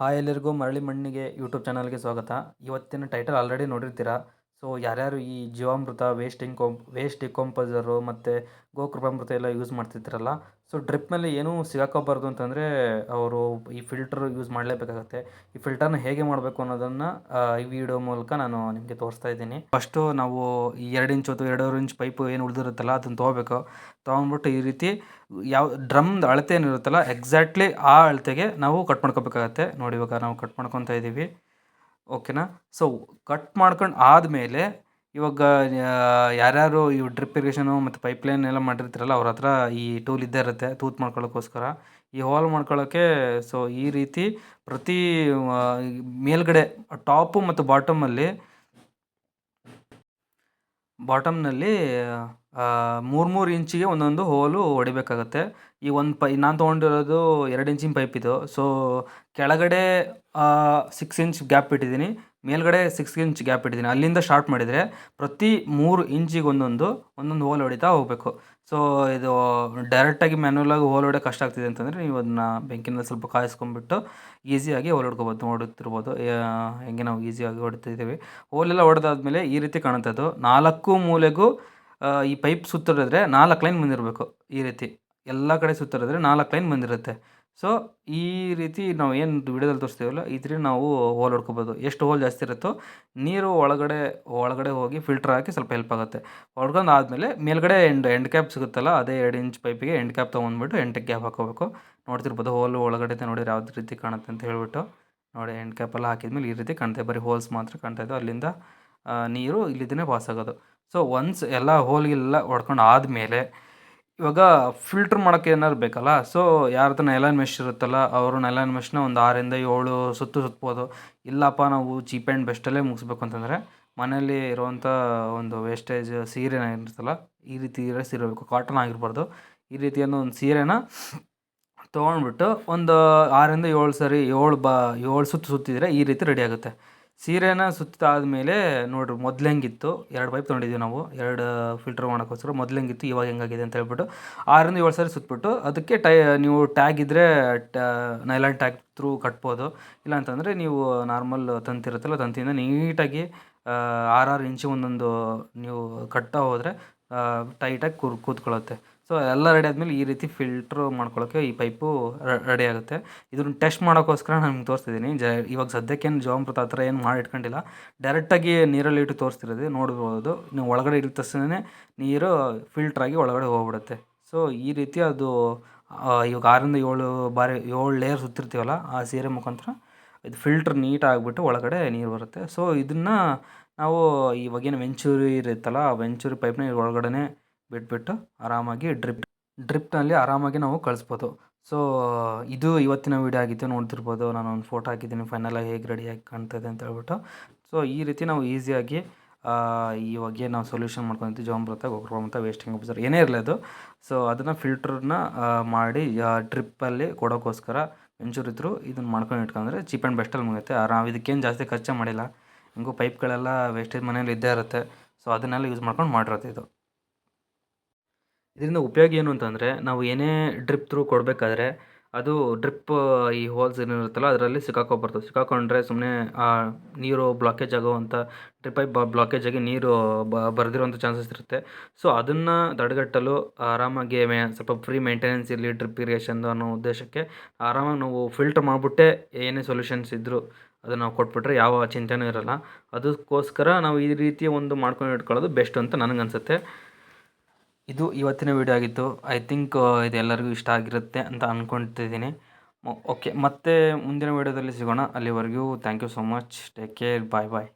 Hi ಎಲ್ಲರಿಗೂ ಮರಳಿ ಮಣ್ಣಿಗೆ ಯೂಟ್ಯೂಬ್ ಚಾನಲ್ಗೆ ಸ್ವಾಗತ. ಇವತ್ತಿನ ಟೈಟಲ್ ಆಲ್ರೆಡಿ ನೋಡಿರ್ತೀರ. ಸೊ ಯಾರ್ಯಾರು ಈ ಜೀವಾಮೃತ ವೇಸ್ಟ್ ಇಂಕೊಂ ವೇಸ್ಟ್ ಡಿಕಾಂಪೋಸರು ಮತ್ತು ಗೋಕೃಪಾಮೃತ ಎಲ್ಲ ಯೂಸ್ ಮಾಡ್ತಿದ್ರಲ್ಲ ಸೊ ಡ್ರಿಪ್ ಮೇಲೆ ಏನೂ ಸಿಗಾಕೋಬಾರ್ದು ಅಂತಂದರೆ ಅವರು ಈ ಫಿಲ್ಟರ್ ಯೂಸ್ ಮಾಡಲೇಬೇಕಾಗತ್ತೆ. ಈ ಫಿಲ್ಟರ್ನ ಹೇಗೆ ಮಾಡಬೇಕು ಅನ್ನೋದನ್ನು ಈ ವಿಡಿಯೋ ಮೂಲಕ ನಾನು ನಿಮಗೆ ತೋರಿಸ್ತಾ ಇದ್ದೀನಿ. ಫಸ್ಟು ನಾವು ಈ ಎರಡು ಇಂಚು ಅಥವಾ ಎರಡೂವರೆ ಇಂಚ್ ಪೈಪು ಏನು ಉಳಿದಿರುತ್ತಲ್ಲ, ಅದನ್ನು ತೊಗೋಬೇಕು. ತೊಗೊಂಡ್ಬಿಟ್ಟು ಈ ರೀತಿ ಯಾವ ಡ್ರಮ್ದು ಅಳತೆ ಏನಿರುತ್ತಲ್ಲ ಎಕ್ಸಾಕ್ಟ್ಲಿ ಆ ಅಳತೆಗೆ ನಾವು ಕಟ್ ಮಾಡ್ಕೋಬೇಕಾಗತ್ತೆ. ನೋಡಿ ಇವಾಗ ನಾವು ಕಟ್ ಮಾಡ್ಕೊತಾ ಇದ್ದೀವಿ ಓಕೆನಾ? ಸೊ ಕಟ್ ಮಾಡ್ಕೊಂಡು ಆದಮೇಲೆ ಇವಾಗ ಯಾರ್ಯಾರು ಈ ಡ್ರಿಪ್ ಇರಿಗೇಷನು ಮತ್ತು ಪೈಪ್ಲೈನ್ ಎಲ್ಲ ಮಾಡಿರ್ತೀರಲ್ಲ, ಅವ್ರ ಹತ್ರ ಈ ಟೂಲ್ ಇದ್ದೇ ಇರುತ್ತೆ ತೂತ್ ಮಾಡ್ಕೊಳ್ಳೋಕ್ಕೋಸ್ಕರ ಈ ಹೋಲ್ ಮಾಡ್ಕೊಳ್ಳೋಕ್ಕೆ ಸೊ ಈ ರೀತಿ ಪ್ರತಿ ಮೇಲ್ಗಡೆ ಟಾಪು ಮತ್ತು ಬಾಟಮಲ್ಲಿ ಬಾಟಮ್ನಲ್ಲಿ ಮೂರು ಮೂರು ಇಂಚಿಗೆ ಒಂದೊಂದು ಹೋಲು ಹೊಡಿಬೇಕಾಗತ್ತೆ. ಈ ಒಂದು ಪೈ, ನಾನು ತೊಗೊಂಡಿರೋದು ಎರಡು ಇಂಚಿನ ಪೈಪ್ ಇದು. ಸೊ ಕೆಳಗಡೆ ಸಿಕ್ಸ್ ಇಂಚ್ ಗ್ಯಾಪ್ ಇಟ್ಟಿದ್ದೀನಿ. ಮೇಲ್ಗಡೆ ಸಿಕ್ಸ್ ಇಂಚ್ ಗ್ಯಾಪ್ ಇಟ್ಟಿದ್ದೀನಿ. ಅಲ್ಲಿಂದ ಸ್ಟಾರ್ಟ್ ಮಾಡಿದರೆ ಪ್ರತಿ ಮೂರು ಇಂಚಿಗೆ ಒಂದೊಂದು ಒಂದೊಂದು ಹೋಲ್ ಹೊಡಿತಾ ಹೋಗಬೇಕು. ಸೊ ಇದು ಡೈರೆಕ್ಟಾಗಿ ಮ್ಯಾನ್ಯಲಾಗಿ ಹೋಲ್ ಹೊಡೆ ಕಷ್ಟ ಆಗ್ತಿದೆ ಅಂತಂದರೆ ನೀವು ಅದನ್ನ ಬೆಂಕಿನಲ್ಲಿ ಸ್ವಲ್ಪ ಕಾಯಿಸ್ಕೊಂಡ್ಬಿಟ್ಟು ಈಸಿಯಾಗಿ ಹೋಲ್ ಹೊಡ್ಕೊಬೋದು, ನೋಡುತ್ತಿರ್ಬೋದು. ಹೆಂಗೆ ನಾವು ಈಸಿಯಾಗಿ ಹೊಡಿತಿದ್ದೀವಿ. ಹೋಲೆಲ್ಲ ಹೊಡೆದಾದ್ಮೇಲೆ ಈ ರೀತಿ ಕಾಣುತ್ತೆ ಅದು. ನಾಲ್ಕು ಮೂಲೆಗೂ ಈ ಪೈಪ್ ಸುತ್ತಿದ್ರೆ ನಾಲ್ಕು ಲೈನ್ ಮುಂದಿರಬೇಕು ಈ ರೀತಿ. ಎಲ್ಲ ಕಡೆ ಸುತ್ತಿರಿದ್ರೆ ನಾಲ್ಕು ಲೈನ್ ಬಂದಿರುತ್ತೆ. ಸೊ ಈ ರೀತಿ ನಾವು ಏನು ವಿಡಿಯೋದಲ್ಲಿ ತೋರಿಸ್ತೀವಲ್ಲ ಇದ್ರೆ ನಾವು ಹೋಲ್ ಹೊಡ್ಕೊಬೋದು. ಎಷ್ಟು ಹೋಲ್ ಜಾಸ್ತಿ ಇರುತ್ತೋ, ನೀರು ಒಳಗಡೆ ಒಳಗಡೆ ಹೋಗಿ ಫಿಲ್ಟರ್ ಹಾಕಿ ಸ್ವಲ್ಪ ಹೆಲ್ಪ್ ಆಗುತ್ತೆ. ಹೊಡ್ಕೊಂಡು ಆದಮೇಲೆ ಮೇಲ್ಗಡೆ ಎಂಡ್ ಎಂಡ್ ಕ್ಯಾಪ್ ಸಿಗುತ್ತಲ್ಲ, ಅದೇ ಎರಡು ಇಂಚ್ ಪೈಪಿಗೆ ಎಂಡ್ ಕ್ಯಾಪ್ ತೊಗೊಂಡ್ಬಿಟ್ಟು ಎಂಟು ಕ್ಯಾಪ್ ಹಾಕೋಬೇಕು. ನೋಡ್ತಿರ್ಬೋದು ಹೋಲ್ ಒಳಗಡೆ ನೋಡಿದ್ರೆ ಯಾವ್ದು ರೀತಿ ಕಾಣುತ್ತೆ ಅಂತ ಹೇಳ್ಬಿಟ್ಟು. ನೋಡಿ ಎಂಡ್ ಕ್ಯಾಪೆಲ್ಲ ಹಾಕಿದ್ಮೇಲೆ ಈ ರೀತಿ ಕಾಣ್ತದೆ ಬರೀ ಹೋಲ್ಸ್ ಮಾತ್ರ ಕಾಣ್ತಾ ಇದ್ದು ಅಲ್ಲಿಂದ ನೀರು ಇಲ್ಲಿದ್ದೇ ಪಾಸ್ ಆಗೋದು. ಸೊ ಒನ್ಸ್ ಎಲ್ಲ ಹೋಲ್ಗೆಲ್ಲ ಹೊಡ್ಕೊಂಡು ಆದಮೇಲೆ ಇವಾಗ ಫಿಲ್ಟ್ರ್ ಮಾಡೋಕ್ಕೆ ಏನಾದ್ರು ಬೇಕಲ್ಲ? ಸೊ ಯಾರ ಹತ್ರ ನೈಲಾನ್ ಮೆಶ್ ಇರುತ್ತಲ್ಲ, ಅವರು ನೈಲಾನ್ ಮೆಶ್ನ ಒಂದು ಆರಿಂದ ಏಳು ಸುತ್ತು ಸುತ್ಬೋದು. ಇಲ್ಲಪ್ಪ, ನಾವು ಚೀಪ್ ಆ್ಯಂಡ್ ಬೆಸ್ಟಲ್ಲೇ ಮುಗಿಸ್ಬೇಕು ಅಂತಂದರೆ, ಮನೆಯಲ್ಲಿ ಇರುವಂಥ ಒಂದು ವೇಸ್ಟೇಜ್ ಸೀರೆ ಇರುತ್ತಲ್ಲ ಈ ರೀತಿ ಇರೋ ಸೀರೆ ಬೇಕು. ಕಾಟನ್ ಆಗಿರ್ಬಾರ್ದು. ಈ ರೀತಿಯನ್ನು ಒಂದು ಸೀರೆನ ತೊಗೊಂಡ್ಬಿಟ್ಟು ಒಂದು ಆರಿಂದ ಏಳು ಸರಿ, ಏಳು ಬಾ, ಏಳು ಸುತ್ತು ಸುತ್ತಿದರೆ ಈ ರೀತಿ ರೆಡಿ ಆಗುತ್ತೆ. ಸೀರೆನ ಸುತ್ತಾದ್ಮೇಲೆ ನೋಡ್ರಿ, ಮೊದ್ಲು ಹೆಂಗಿತ್ತು? ಎರಡು ಪೈಪ್ ತೊಗೊಂಡಿದ್ದೀವಿ ನಾವು. ಎರಡು ಫಿಲ್ಟರ್ ಮಾಡೋಕ್ಕೋಸ್ಕರ ಮೊದ್ಲು ಹೆಂಗಿತ್ತು, ಇವಾಗ ಹೆಂಗಾಗಿದೆ ಅಂತ ಹೇಳ್ಬಿಟ್ಟು ಆರರಿಂದ ಏಳು ಸಾರಿ ಸುತ್ತಬಿಟ್ಟು ಅದಕ್ಕೆ ಟೈ, ನೀವು ಟ್ಯಾಗ್ ಇದ್ದರೆ ನೈಲಾನ್ ಟ್ಯಾಗ್ ಥ್ರೂ ಕಟ್ಬೋದು. ಇಲ್ಲ ಅಂತಂದರೆ ನೀವು ನಾರ್ಮಲ್ ತಂತಿರುತ್ತಲ್ಲ, ತಂತಿಯಿಂದ ನೀಟಾಗಿ ಆರಾರು ಇಂಚು ಒಂದೊಂದು ನೀವು ಕಟ್ತಾ ಹೋದರೆ ಟೈಟಾಗಿ ಕೂರ್ ಕೂತ್ಕೊಳ್ಳುತ್ತೆ ಸೊ ಎಲ್ಲ ರೆಡಿ ಆದಮೇಲೆ ಈ ರೀತಿ ಫಿಲ್ಟ್ರ್ ಮಾಡ್ಕೊಳ್ಳೋಕ್ಕೆ ಈ ಪೈಪು ರೆಡಿ ಆಗುತ್ತೆ. ಇದನ್ನು ಟೆಸ್ಟ್ ಮಾಡೋಕ್ಕೋಸ್ಕರ ನಾನು ನಿಮ್ಗೆ ತೋರಿಸ್ತಿದ್ದೀನಿ ಜ, ಇವಾಗ ಸದ್ಯಕ್ಕೇನು ಜೀವಾಮೃತ ಆ ಥರ ಏನು ಮಾಡಿ ಇಟ್ಕೊಂಡಿಲ್ಲ. ಡೈರೆಕ್ಟಾಗಿ ನೀರಲ್ಲಿ ಇಟ್ಟು ತೋರಿಸ್ತಿರೋದು, ನೋಡ್ಬೋದು. ನೀವು ಒಳಗಡೆ ಇಟ್ಟ ತಕ್ಷಣವೇ ನೀರು ಫಿಲ್ಟ್ರಾಗಿ ಒಳಗಡೆ ಹೋಗ್ಬಿಡುತ್ತೆ. ಸೊ ಈ ರೀತಿ ಅದು ಇವಾಗ ಆರಿಂದ ಏಳು ಬಾರಿ, ಏಳು ಲೇಯರ್ ಸುತ್ತಿರ್ತೀವಲ್ಲ, ಆ ಸೀರೆ ಮುಖಾಂತರ ಇದು ಫಿಲ್ಟ್ರ್ ನೀಟಾಗಿಬಿಟ್ಟು ಒಳಗಡೆ ನೀರು ಬರುತ್ತೆ. ಸೊ ಇದನ್ನು ನಾವು ಇವಾಗೇನು ವೆಂಚೂರಿ ಇರುತ್ತಲ್ಲ, ಆ ವೆಂಚೂರಿ ಪೈಪ್ನ ಒಳಗಡೆ ಬಿಟ್ಬಿಟ್ಟು ಆರಾಮಾಗಿ ಡ್ರಿಪ್, ಡ್ರಿಪ್ನಲ್ಲಿ ಆರಾಮಾಗಿ ನಾವು ಕಳಿಸ್ಬೋದು. ಸೊ ಇದು ಇವತ್ತಿನ ವೀಡಿಯೋ ಆಗಿತ್ತು, ನೋಡ್ತಿರ್ಬೋದು. ನಾನು ಒಂದು ಫೋಟೋ ಹಾಕಿದ್ದೀನಿ ಫೈನಲಾಗಿ ಹೇಗೆ ರೆಡಿಯಾಗಿ ಕಾಣ್ತದೆ ಅಂತ ಹೇಳ್ಬಿಟ್ಟು. ಸೊ ಈ ರೀತಿ ನಾವು ಈಸಿಯಾಗಿ ಇವಾಗ ನಾವು ಸೊಲ್ಯೂಷನ್ ಮಾಡ್ಕೊತೀವಿ ಜೋಮ್ರತ ಗೊಬ್ಬರ ವೇಸ್ಟಿಂಗ್ ಅಬ್ಸರ್ ಏನೇ ಇರಲಿ ಅದು. ಸೊ ಅದನ್ನು ಫಿಲ್ಟ್ರನ್ನ ಮಾಡಿ ಟ್ರಿಪ್ಪಲ್ಲಿ ಕೊಡೋಕ್ಕೋಸ್ಕರ ವೆಂಚೂರ್ ಇದ್ರು ಇದನ್ನು ಮಾಡ್ಕೊಂಡು ಇಟ್ಕೊಂಡ್ರೆ ಚೀಪ್ ಆ್ಯಂಡ್ ಬೆಸ್ಟಲ್ಲಿ ಮುಗಿಯುತ್ತೆ. ನಾವು ಇದಕ್ಕೇನು ಜಾಸ್ತಿ ಖರ್ಚು ಮಾಡಿಲ್ಲ. ಹೆಂಗೂ ಪೈಪ್ಗಳೆಲ್ಲ ವೇಸ್ಟೇಜ್ ಮನೇಲಿ ಇದ್ದೇ ಇರುತ್ತೆ. ಸೊ ಅದನ್ನೆಲ್ಲ ಯೂಸ್ ಮಾಡ್ಕೊಂಡು ಮಾಡಿರುತ್ತೆ ಇದು. ಇದರಿಂದ ಉಪಯೋಗ ಏನು ಅಂತಂದರೆ, ನಾವು ಏನೇ ಡ್ರಿಪ್ ಥ್ರೂ ಕೊಡಬೇಕಾದ್ರೆ, ಅದು ಡ್ರಿಪ್ ಈ ಹೋಲ್ಸ್ ಏನಿರುತ್ತಲ್ಲ, ಅದರಲ್ಲಿ ಸಿಕ್ಕಾಕೊಬಾರ್ದು ಸಿಕ್ಕಾಕೊಂಡ್ರೆ ಸುಮ್ಮನೆ ನೀರು ಬ್ಲಾಕೇಜ್ ಆಗೋವಂಥ ಡ್ರಿಪ್ ಪೈಪ್ ಬ್ಲಾಕೇಜ್ ಆಗಿ ನೀರು ಬರೆದಿರುವಂಥ ಚಾನ್ಸಸ್ ಇರುತ್ತೆ. ಸೊ ಅದನ್ನು ತಡೆಗಟ್ಟಲು ಆರಾಮಾಗಿ ಮೇ ಸ್ವಲ್ಪ ಫ್ರೀ ಮೇಂಟೆನೆನ್ಸ್ ಇರಲಿ ಡ್ರಿಪ್ ಇರಿಗೇಷನ್ದು ಅನ್ನೋ ಉದ್ದೇಶಕ್ಕೆ ಆರಾಮಾಗಿ ನಾವು ಫಿಲ್ಟ್ರ್ ಮಾಡಿಬಿಟ್ಟೆ ಏನೇ ಸೊಲ್ಯೂಷನ್ಸ್ ಇದ್ದರೂ ಅದನ್ನು ನಾವು ಕೊಟ್ಬಿಟ್ರೆ ಯಾವ ಚಿಂತೆನೂ ಇರೋಲ್ಲ. ಅದಕ್ಕೋಸ್ಕರ ನಾವು ಈ ರೀತಿಯ ಒಂದು ಮಾಡ್ಕೊಂಡು ಇಟ್ಕೊಳ್ಳೋದು ಬೆಸ್ಟ್ ಅಂತ ನನಗನ್ಸುತ್ತೆ. ಇದು ಇವತ್ತಿನ ವಿಡಿಯೋ ಆಗಿತ್ತು. ಐ ಥಿಂಕ್ ಇದೆಲ್ಲರಿಗೂ ಇಷ್ಟ ಆಗಿರುತ್ತೆ ಅಂತ ಅಂದ್ಕೊತಿದ್ದೀನಿ ಓಕೆ ಮತ್ತೆ ಮುಂದಿನ ವಿಡಿಯೋದಲ್ಲಿ ಸಿಗೋಣ. ಅಲ್ಲಿವರೆಗೂ thank you so much take care bye bye